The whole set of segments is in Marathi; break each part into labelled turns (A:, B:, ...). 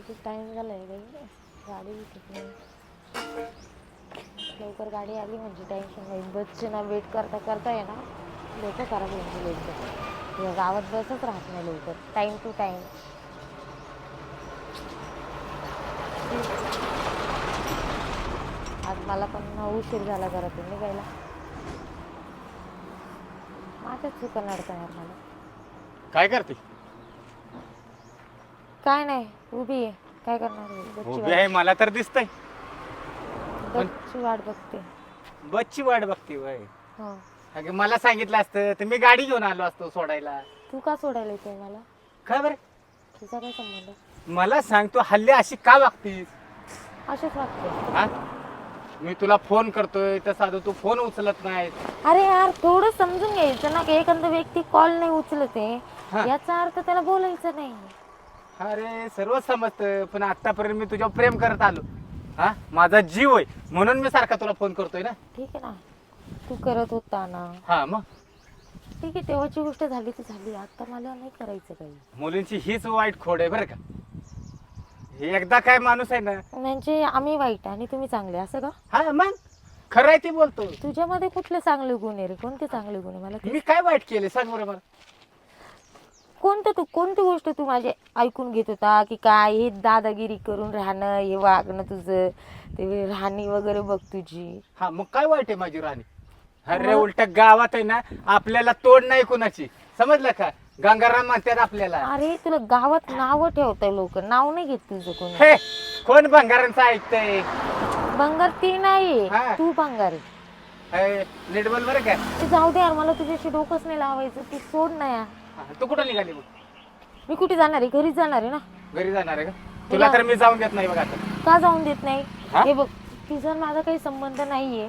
A: किती झाला झालाय बाई गाडी भेटत नाही. लवकर गाडी आली म्हणजे टेन्शन नाही. बसचे ना वेट करता करता आहे ना लोक खराब होऊन लवकर या गावात बसच राहत नाही लवकर. टाईम टू टाईम आज मला पण उशीर झाला घरातून निघायला. माझ्याच चुका नडतं यार मला.
B: काय करते?
A: काय नाही उभी आहे. काय करणार आहे?
B: उभी
A: वाट-
B: आहे मला तर दिसतंय.
A: बसची वाट बघते.
B: बसची वाट बघते वय.
A: हो.
B: अगं मला सांगितलं असतं तर मी गाडी घेऊन आलो असतो सोडायला.
A: तू का सोडायला येतोय मला?
B: काय बरं?
A: तुझा काय संबंध?
B: मला सांग तू हल्ली अशी का वागतीस?
A: असेच वाटते
B: हा? मी तुला फोन करतोय तर साधं तू फोन उचलत नाही.
A: अरे यार थोडं समजून घ्यायचं ना की एखादा व्यक्ती कॉल नाही उचलत
B: हा.
A: आहे याचा अर्थ त्याला बोलायचं नाही.
B: अरे सर्व समजतं. पण आतापर्यंत मी तुझ्यावर प्रेम करत आलो. हा? माझा जीव आहे. म्हणून मी सारखा तुला फोन करतोय ना?
A: ठीक आहे ना. तू करत होता ना.
B: हा मग?
A: ठीक आहे तेव्हाची गोष्ट झाली ती झाली. आता मला नाही करायचं काही.
B: मुलींची हीच वाईट खोड आहे बरं का? हे एकदा काय माणूस आहे ना?
A: म्हणजे आम्ही वाईट आणि तुम्ही चांगले असं का?
B: हा मग? खरं आहे ते बोलतो
A: तुझ्यामध्ये कुठले चांगले गुण आहे रे? कोणते चांगले गुण आहे? मला ते-
B: मी काय वाईट केले सांग बरं मला.
A: कोणतं तू कोणती गोष्ट तू माझे ऐकून घेत होता? की काय हे दादागिरी करून राहणं हे वागणं तुझं ते राहणी वगैरे बघ तुझी.
B: हा मग काय वाईट आहे माझी राणी अरे उलट गावात आहे ना आपल्याला तोड नाही कुणाची. समजलं का? गंगाराम म्हणतात आपल्याला.
A: अरे तुला गावात नाव ठेवताय लोक. नाव नाही घेत तुझं कोणी.
B: हे कोण भंगारांचं ऐकतंय?
A: बंगार ती नाही.
B: हा.
A: तू बंगार आहे.
B: हे, नीट बोल बरं का.
A: ते जाऊ दे यार मला तुझ्याशी डोकंच नाही लावायचं. तू सोड ना यार.
B: तू कुठं निघाली मग?
A: मी कुठे जाणार आहे? घरीच जाणार आहे ना.
B: घरी जाणार आहे का? तुला तर मी जाऊन देत नाही बघ आता.
A: का जाऊन देत नाही?
B: हा?
A: हे बघ तुझा आणि माझा काही संबंध नाहीये.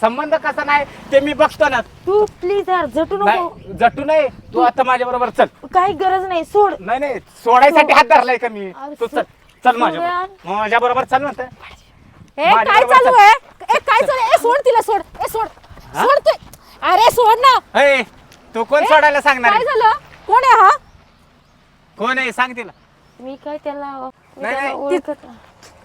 B: संबंध कसा नाही? ते मी बघतो ना.
A: तू प्लीज यार झटू नको.
B: नाही जटू नाही. तू आता माझ्या बरोबर चल.
A: काही गरज नाही सोड.
B: नाही नाही सोडायसाठी हात धरलाय का मी?
A: अरे
B: तू चल.
A: सो-
B: चल माझ्या. माझ्या बरोबर चल म्हणते
C: ए
B: माझ्या
C: काय चालू. आहे? ए काय चालू आहे? ए सोड तिला सोड. ए सोड.
B: हा?
C: सोड तू. अरे सोड ना.
B: हे, तू कोण
C: ए,
B: सोडायला सांगणार
C: काय
B: आहे?
C: झालं? कोण आहे हा?
B: कोण आहे? सांग तिला.
A: मी काय त्याला मी
B: नाही,
A: त्याला
B: नाही,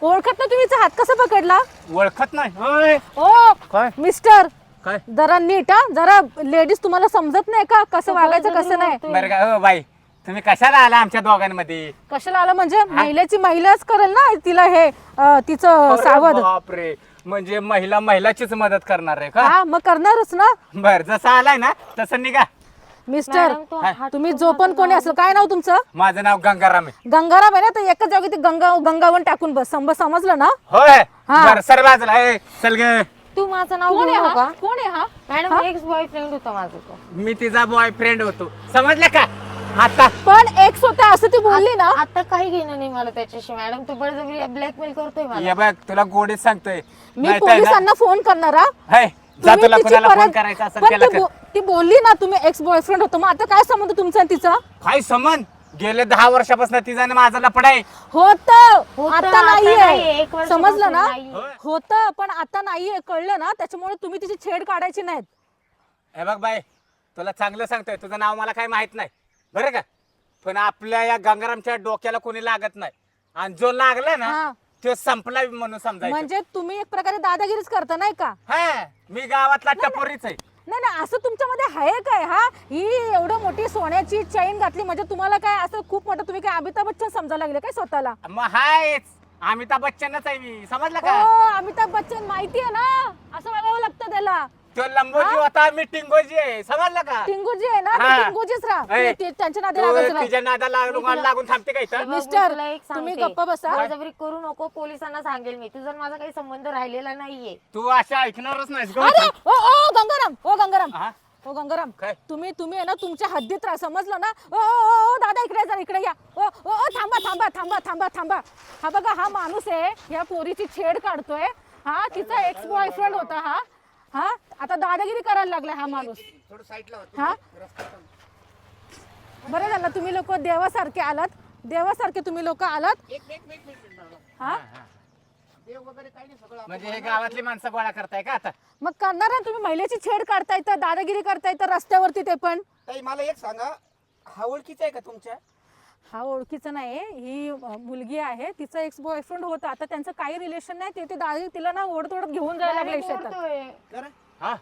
A: ओळखत
C: ना तुम्ही? हात कसा पकडला?
B: ओळखत नाही. होय.
C: ओ
B: काय?
C: मिस्टर
B: काय?
C: जरा नीट हा. जरा लेडीज तुम्हाला समजत नाही का? कसं वागायचं कसं नाही.
B: बरं का हो बाई. तुम्ही कशाला आला आमच्या दोघांमध्ये?
C: कशाला आलं? म्हणजे महिलेची महिलाच करेल ना तिला हे अं, तिचं
B: अरे
C: सावध.
B: बापरे. म्हणजे महिला महिलाचीच मदत करणार आहे का?
C: हा मग करणारच ना.
B: बर जसं आलाय ना तसं निघा.
C: मिस्टर
A: मॅडम, तो हात
C: तुम्ही जो पण कोणी असेल काय नाव तुमचं?
B: माझं नाव गंगाराम आहे.
C: गंगाराम आहे ना तर एकाच जागी ते गंगा गंगावन टाकून बस. समज समजलं ना?
B: होय
C: हा.
B: बर सर बाजूला ए, चल ग.
A: तू माझं नाव
C: कोण
A: घेऊ
C: आहे
A: नका.
C: हा कोण आहे हा?
A: मॅडम एक्स बॉयफ्रेंड होता माझा तो.
B: मी तिचा बॉयफ्रेंड होतो. समजलं का? आता
C: पण एक स्वतः असं ती बोलली ना?
A: आता काही घेणं नाही मला त्याच्याशी मॅडम. तू बळजबरी ब्लॅकमेल करतोय मला.
B: ये बघ तुला गोडीत सांगतोय.
C: मी
B: नाहीतर ना-
C: पोलिसांना फोन करणार हा?
B: हाय, जा
C: तुम्ही
B: तुला
C: तिची
B: कोणाला फोन
C: परत-
B: करायचा असेल
C: पण
B: त्याला
C: ती
B: कर.
C: बो- ती बोलली ना तुम्ही एक्स बॉयफ्रेंड होतो मग आता काय संबंध तुमचा आणि तिचा?
B: काय समन गेले दहा वर्षापासून तिचा आणि माझा लपडा आहे.
C: होत.
A: होतं,
C: आता
A: आता नाहीये,
C: नाहीये.
A: एक वर्षापासून
C: समजलं ना?
A: नाहीये.
C: होत पण आता नाहीये. कळलं ना? त्याच्यामुळे तुम्ही तिची छेड काढायची नाहीत.
B: हे बघ बाई तुला चांगलं सांगतोय. तुझं नाव मला काही माहीत नाही. बरं का? पण आपल्या या गंगारामच्या डोक्याला कोणी लागत नाही. आणि जो लागला ना
C: हा.
B: तो संपला म्हणून समजायचं.
C: म्हणजे तुम्ही एक प्रकारे दादागिरीच करता नाही का?
B: हा. मी गावातला टपोरीच आहे.
C: नाही नाही असं तुमच्यामध्ये आहे काय हा? ही एवढं मोठी सोन्याची चैन घातली म्हणजे तुम्हाला काय असं खूप मोठं तुम्ही काय अमिताभ बच्चन समजायला लागले काय स्वतःला?
B: मग हायच. अमिताभ बच्चनच आहे मी. समजलं
C: हो
B: का
C: अमिताभ बच्चन माहिती आहे ना? असं वागावं लागतं त्याला.
B: तो लंबोजी होता मी टिंगोजी आहे. समजलं का?
C: टिंगूजी आहे ना?
B: हा.
C: ते टिंगूजीच राहा.
B: ए,
C: ते- ते- त्यांच्या नादी
B: तू
C: लागायचं नाही
B: तिच्या नादा लागून लागून थांबते का इथं?
A: बघ, मी
C: मिस्टर,
A: तुला एक
C: तुम्ही
A: सांगते.
C: गप्प बसा.
A: बळजबरी करू नको पोलिसांना सांगेल मी. तुझा आणि माझा काही संबंध राहिलेला नाहीये.
B: तू अशा ऐकणारच नाहीस
C: अरे
B: ग
C: ओ ओ गंगाराम ओ गंगाराम.
B: हा?
C: ओ गंगाराम
B: काय?
C: तुम्ही तुम्ही आहे ना तुमच्या हद्दीत राहा. समजलं ना? ओ ओ ओ, दादा इकडे जा इकडे या. ओ ओ ओ, थांबा थांबा थांबा थांबा थांबा. हा बघा हा माणूस आहे या पोरीची छेड काढतोय. हा तिचा एक्स बॉयफ्रेंड होता हा. हा? आता दादागिरी करायला लागलाय हा माणूस. हा? बरं झालं तुम्ही लोक देवासारखे आलात. देवासारखे तुम्ही लोक आलात. हा?
B: म्हणजे हे गावातली माणसं गोळा करताय का आता?
C: मग करणार ना तुम्ही महिलेची छेड काढताय तर दादागिरी करताय तर रस्त्यावरती ते पण.
D: ताई मला एक सांगा हा ओळखीचा आहे का तुमच्या?
C: हा ओळखीचा नाही ही मुलगी आहे तिचा एक्स बॉयफ्रेंड होता. आता त्यांचं काही रिलेशन नाही ते ते दादी तिला ना ओढत ओढत घेऊन जायला लागले शेतात.
D: खरं?
B: हा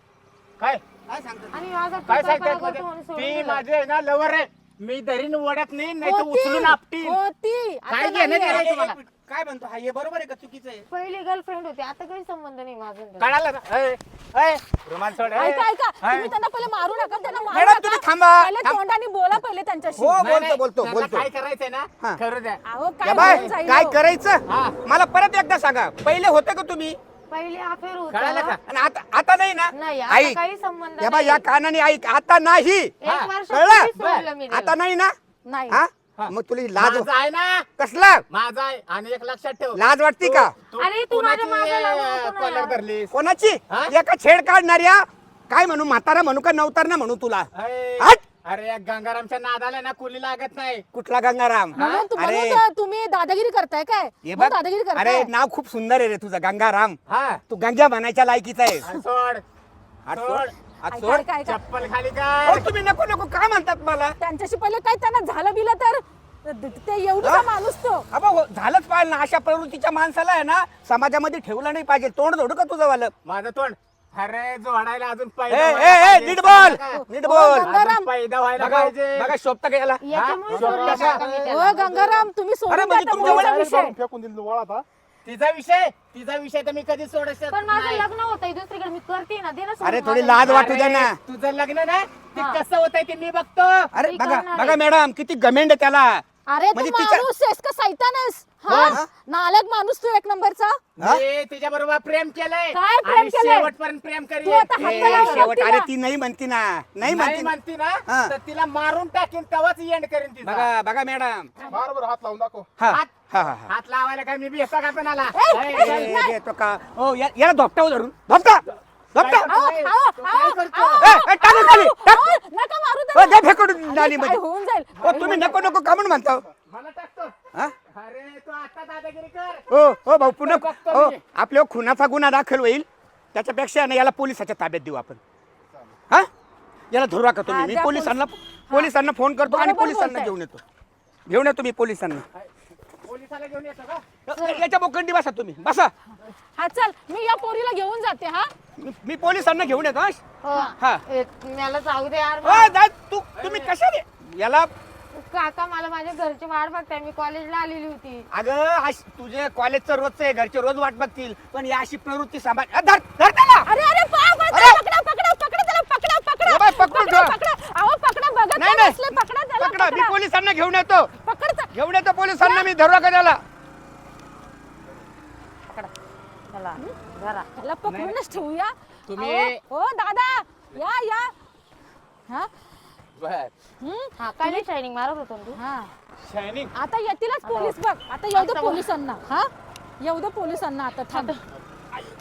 B: काय
D: काय सांगतात
A: आणि माझा
B: काय
A: पिता
B: सांगताय
A: करतो म्हणून सोडून
B: ती
A: दिलं.
B: माझी आहे ना लवर आहे मी धरीन वडत नाही नाही तर
C: होती,
B: उचलून आपटी
C: होती आता
B: काय घेणं
C: नाहीये.
B: देणं
D: एक
B: तुम्हाला?
D: मिनिट, काय म्हणतो हा हे बरोबर आहे का चुकीचं आहे
A: पहिली गर्लफ्रेंड होती आता काही संबंध नाही माझा आणि त्याचा.
B: कळालं ना ए, ए, रुमाल सोड ए.
C: ऐका ऐका
B: ए.
C: तुम्ही त्यांना पहिले मारू नका त्यांना मारू
D: मॅडम,
C: नका.
D: तुम्ही थांबा.
C: पहिले
D: थांब.
C: तोंडाने बोला पहिले त्यांच्याशी
D: हो
B: नाही,
D: बोलतो
B: नाही,
D: बोलतो
B: त्यांना
D: बोलतो
B: काय करायचंय ना
D: हा.
B: करू द्या
C: अहो
D: या
C: काय
D: बाय
C: बोलून जाईल
D: काय
C: हो?
D: करायचं
B: हा.
D: मला परत एकदा सांगा पहिले होते का तुम्ही
A: पहिले अफेअर
B: कळालं का
A: होता
D: आणि आता आता नाही ना.
A: नाही आता काही संबंध
D: या बाय
A: नाही.
D: या कानाने ऐक आता नाही.
A: एक
D: कळलं?
A: सोडलं मी
D: आता. नाही ना?
C: नाही.
D: हा. मग तुला ही लाज
B: माझा आहे ना?
D: कसला?
B: माझा आहे आणि एक लक्षात ठेव.
D: लाज वाटते का?
A: अरे तू माझ्या मागं लागला होता ना.
B: कॉलर धरलीस?
D: कोणाची?
B: हा?
D: एका छेड काढणाऱ्या? काय म्हणू म्हातारा म्हणू का नवतार ना म्हणू तुला? हट!
B: अरे या गंगारामच्या नादाला ना कुली लागत नाही.
D: कुठला गंगाराम?
C: म्हणून तू-
D: अरे.
C: म्हणून तर तुम्ही दादागिरी करताय काय?
D: हे बघ.
C: दादागिरी
D: अरे
C: करताय
D: नाव खूप सुंदर आहे रे तुझं गंगाराम.
B: हा.
D: तू गंगा बनायच्या लायकीचा आहे
B: सोड.
D: हात
B: सोड.
D: सोड. हात
C: ऐका,
D: सोड.
C: ऐका, ऐका.
B: चप्पल खाली
D: अहो,
B: काय
D: तुम्ही नको नको काय म्हणतात मला?
C: त्यांच्याशी पहिले काय त्यांना झालं बिलं तर? ते एवढा? माणूस तो.
D: अबा हो, झालंच पाहिजे ना अशा प्रवृत्तीच्या माणसाला आहे ना समाजामध्ये ठेवलं नाही पाहिजे. तोंड जोडू का तुझं वालं.
B: माझं तोंड. अरे जोडायला अजून
D: ए
B: पैदा
D: ए
B: व्हायला
D: ए
B: पाहिजे.
D: नीट बोल
B: अजून
D: नीट बोल
C: गंगाराम.
B: पैदा व्हायला
D: बघा
B: पाहिजे
D: बघा शोभता का याला
A: याच्यामुळे? सोडलं
B: शोभता
A: आता मी
B: का?
A: त्याला.
C: गंगाराम तुम्ही
D: अरे, म्हणजे तुमच्या
C: मुलीचा
D: वडिलांनी
C: विषय
E: फेकून दिलं वळात
B: तिचा विषय तिचा विषय तर मी कधी सोडू शकत
A: पण माझं
B: नाही.
A: लग्न होतंय दुसरीकडे मी करते ना दे ना सोडून
D: अरे थोडी. लाज वाटू द्या
B: अरे,
D: ना
B: तुझं लग्न ना ते
A: हा.
B: कसं होतंय ते मी बघतो
D: अरे
A: मी
D: बघा
A: करणार
D: बघा
A: आहे.
D: मॅडम किती गमेंड आहे त्याला
C: अरे तू
D: म्हणजे तिच्या-
C: माणूस आहेस का सैतानस हा
D: हा?
C: नालक माणूस तू एक नंबरचा?
D: हा?
B: मी तिच्या बरोबर प्रेम केलंय.
C: काय प्रेम
B: आणि
C: केलंय?
B: शेवटपर्यंत प्रेम
C: तू
B: करी
C: आता हात
D: ए,
C: लावून
D: शेवट
C: तिला.
D: अरे ती नाही म्हणती ना. नाही
B: नाही
D: म्हणती.
B: म्हणती
D: हा.
B: ना तर तिला मारून टाकीन तेव्हाच एंड करीन तिचा.
D: बघा बघा मॅडम
E: बार बर हात लावून दाखव.
D: हा
B: हात-
D: हा हा हा.
B: हात लावायला काय मी बी येतो का कोणाला?
C: ए,
B: ए,
C: ए,
B: चल.
D: ए, देतो का? हो या- याला धोपटावर धरून. धोपटा! ए, ए, टाकून खाली, टाक.
C: नका मारू
D: हो. दे फेकून
C: अरे, काय होऊन जाईल.
D: तुम्ही नको नको का म्हणून म्हणता
B: मला टाकतो.
D: हा?
B: अरे तू आता दादागिरी कर.
D: भाऊ पुन्हा
B: बघतो
D: हो
B: मी.
D: आपल्या खुनाचा गुन्हा दाखल होईल. त्याच्यापेक्षा ना याला पोलिसाच्या ताब्यात देऊ आपण. हा? याला धरू नका तुम्ही.
C: हा,
D: मी
C: द्या
D: पोलिसांना पोलिसांना फोन करतो आणि
C: बरोबर
D: पोलिसांना
C: बोलताय.
D: घेऊन येतो. घेऊन येतो मी पोलिसांना.
B: पोलिसाला घेऊन येतो का?
D: याच्या बोकंडी बसा तुम्ही. बसा.
C: हा चल. मी या पोरीला घेऊन जाते हा.
D: मी- मी पोलिसांना घेऊन येतो हा?
A: हो.
D: हा.
A: ए, मला जाऊ दे यार
D: हो, दा- तू तुम्ही कशाने? याला
A: काका मला माझ्या घरची वाट बघताय. मी कॉलेजला आलेली होती.
D: अगं अश- तुझे कॉलेजचं रोजचं आहे घरचे रोज वाट बघतील. पण या अशी प्रवृत्ती सांभाळ अ, धर धर त्याला!
C: अरे अरे पा- पा-
D: अरे!
C: पकडा पकडा पकडा त्याला पकडा पकडा.
D: ए बाय, पकडून
C: पकडा
D: ठेवा.
C: पकडा. अहो पकडा बघत
D: नाही
C: नाही
D: नाही.
C: बसले. पकडा त्याला
D: पकडा. मी
C: पकडा.
D: पोलिसांना घेऊन येतो. घेऊन येतो पोलिसांना मी धरू नका त्याला
A: चला
C: त्याला पकडूनच ठेवूया.
B: तुम्ही-
C: अहो, हो दादा या या. हा?
B: बर.
C: हम्म?
A: हा काय नाही शायनिंग मारत होतो ना तू.
C: हा.
B: शायनिंग
C: आता येतीलच पोलीस बघ. आता येऊ दे. पोलिसांना. हा? येऊ दे पोलिसांना आता थांब.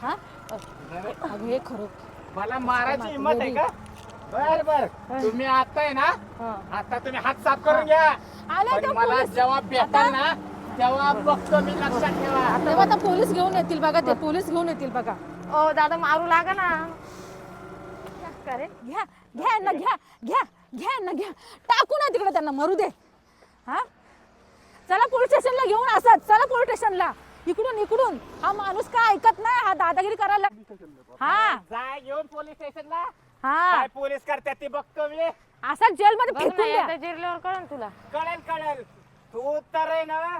C: हा? अगं हे खरं
B: मला मारायची हिंमत आहे का? बर बर. तुम्ही आता आहे ना?
C: हा.
B: आता तुम्ही हात साफ करून घ्या.
C: आले
B: पण
C: तर
B: मला
C: पोलीस.
B: जेव्हा भेटाल ना तेव्हा बघतो मी लक्षात ठेवा.
C: तेव्हा आता पोलीस घेऊन येतील बघा ते पोलीस घेऊन येतील बघा.
A: ओ दादा मारू लागा ना.
C: घ्या घ्या ना घ्या घ्या घ्या ना घ्या. टाकू ना तिकडे त्यांना मरू दे. हा? चला पोलीस स्टेशनला घेऊन असत चला पोलीस स्टेशनला. इकडून इकडून. हा माणूस काय ऐकत नाही हा दादागिरी करायला. हा.
B: जाय घेऊन पोलीस स्टेशनला.
C: हा.
B: काय पोलीस करतात ते बघतो मी
C: असा जेलमध्ये
A: बघ
C: फेकून
A: ना
C: द्या.
A: एकदा जिरल्यावर कळन तुला.
B: कळेल कळेल. तू तर आहे ना?